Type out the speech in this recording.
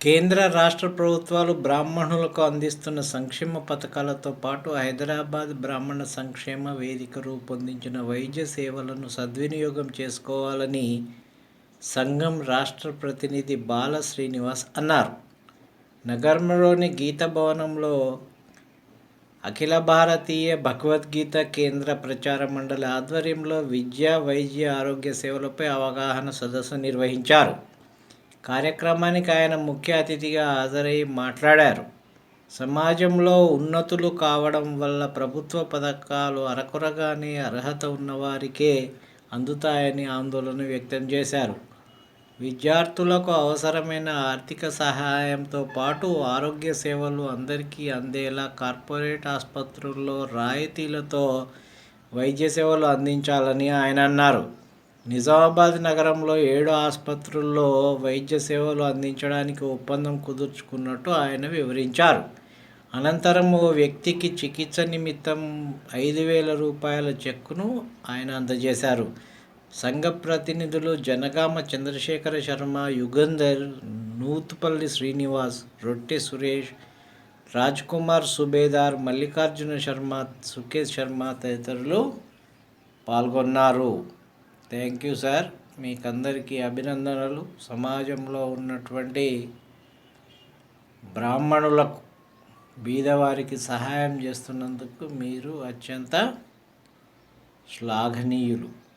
కేంద్ర రాష్ట్ర ప్రభుత్వాలు బ్రాహ్మణులకు అందిస్తున్న సంక్షేమ పథకాలతో పాటు హైదరాబాద్ బ్రాహ్మణ సంక్షేమ వేదిక రూపొందించిన వైద్య సేవలను సద్వినియోగం చేసుకోవాలని సంఘం రాష్ట్ర ప్రతినిధి బాల శ్రీనివాస్ అన్నారు. నగరంలోని గీత భవనంలో అఖిల భారతీయ భగవద్గీత కేంద్ర ప్రచార మండలి ఆధ్వర్యంలో విద్య వైద్య ఆరోగ్య సేవలపై అవగాహన సదస్సు నిర్వహించారు. కార్యక్రమానికి ఆయన ముఖ్య అతిథిగా హాజరై మాట్లాడారు. సమాజంలో ఉన్నతులు కావడం వల్ల ప్రభుత్వ పథకాలు అరకొరగానే అర్హత ఉన్నవారికే అందుతాయని ఆందోళన వ్యక్తం చేశారు. విద్యార్థులకు అవసరమైన ఆర్థిక సహాయంతో పాటు ఆరోగ్య సేవలు అందరికీ అందేలా కార్పొరేట్ ఆసుపత్రుల్లో రాయితీలతో వైద్య సేవలు అందించాలని ఆయన అన్నారు. నిజామాబాద్ నగరంలో ఏడు ఆసుపత్రుల్లో వైద్య సేవలు అందించడానికి ఒప్పందం కుదుర్చుకున్నట్టు ఆయన వివరించారు. అనంతరం ఓ వ్యక్తికి చికిత్స నిమిత్తం ఐదు వేల రూపాయల చెక్కును ఆయన అందజేశారు. సంఘ ప్రతినిధులు జనగామ చంద్రశేఖర శర్మ యుగంధర్ నూతుపల్లి శ్రీనివాస్ రొట్టె సురేష్ రాజ్ కుమార్ సుబేదార్ మల్లికార్జున శర్మ సుకేష్ శర్మ తదితరులు పాల్గొన్నారు. Thank you sir. మీకందరికీ అభినందనలు. సమాజంలో ఉన్నటువంటి బ్రాహ్మణులకు బీదవారికి సహాయం చేస్తున్నందుకు మీరు అత్యంత శ్లాఘనీయులు.